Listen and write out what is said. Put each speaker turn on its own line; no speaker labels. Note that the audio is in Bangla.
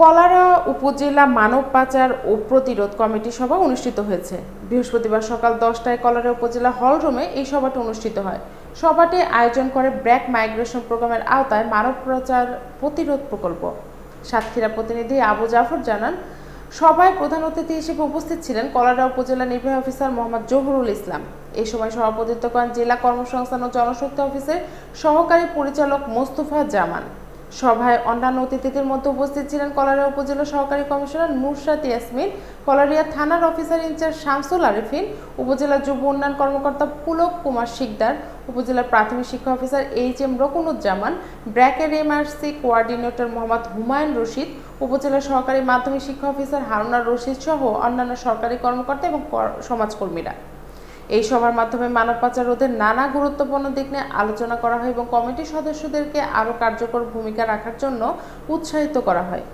কলারা উপজেলা মানব পাচার ও প্রতিরোধ কমিটি সভা অনুষ্ঠিত হয়েছে। বৃহস্পতিবার সকাল দশটায় কলারা উপজেলা হল রুমে এই সভাটি অনুষ্ঠিত হয়। সভাটি আয়োজন করে ব্র্যাক মাইগ্রেশন প্রোগ্রামের আওতায় মানব পাচার প্রতিরোধ প্রকল্প। সাতক্ষীরা প্রতিনিধি আবু জাফর জানান, সভায় প্রধান অতিথি হিসেবে উপস্থিত ছিলেন কলারা উপজেলা নির্বাহী অফিসার মোহাম্মদ জহুরুল ইসলাম। এই সময় সভাপতিত্ব করেন জেলা কর্মসংস্থান ও জনশক্তি অফিসের সহকারী পরিচালক মোস্তফা জামান। সভায় অন্যান্য অতিথিদের মধ্যে উপস্থিত ছিলেন কলারিয়া উপজেলা সহকারী কমিশনার নুরশাদ ইয়াসমিন, কলারিয়া থানার অফিসার ইনচার্জ শামসুল আরিফিন, উপজেলা যুব উন্নয়ন কর্মকর্তা পুলক কুমার শিকদার, উপজেলা প্রাথমিক শিক্ষা অফিসার এইচ এম রকুনুজ্জামান ব্র্যাকের এমআরসি কোয়ার্ডিনেটর মোহাম্মদ হুমায়ুন রশিদ, উপজেলা সহকারী মাধ্যমিক শিক্ষা অফিসার হারুনা রশিদ সহ অন্যান্য সরকারি কর্মকর্তা এবং কর- সমাজকর্মীরা। এই সভার মাধ্যমে মানব পাচার রোধের নানা গুরুত্বপূর্ণ দিক নিয়ে আলোচনা করা হয় এবং কমিটির সদস্যদেরকে আরও কার্যকর ভূমিকা রাখার জন্য উৎসাহিত করা হয়।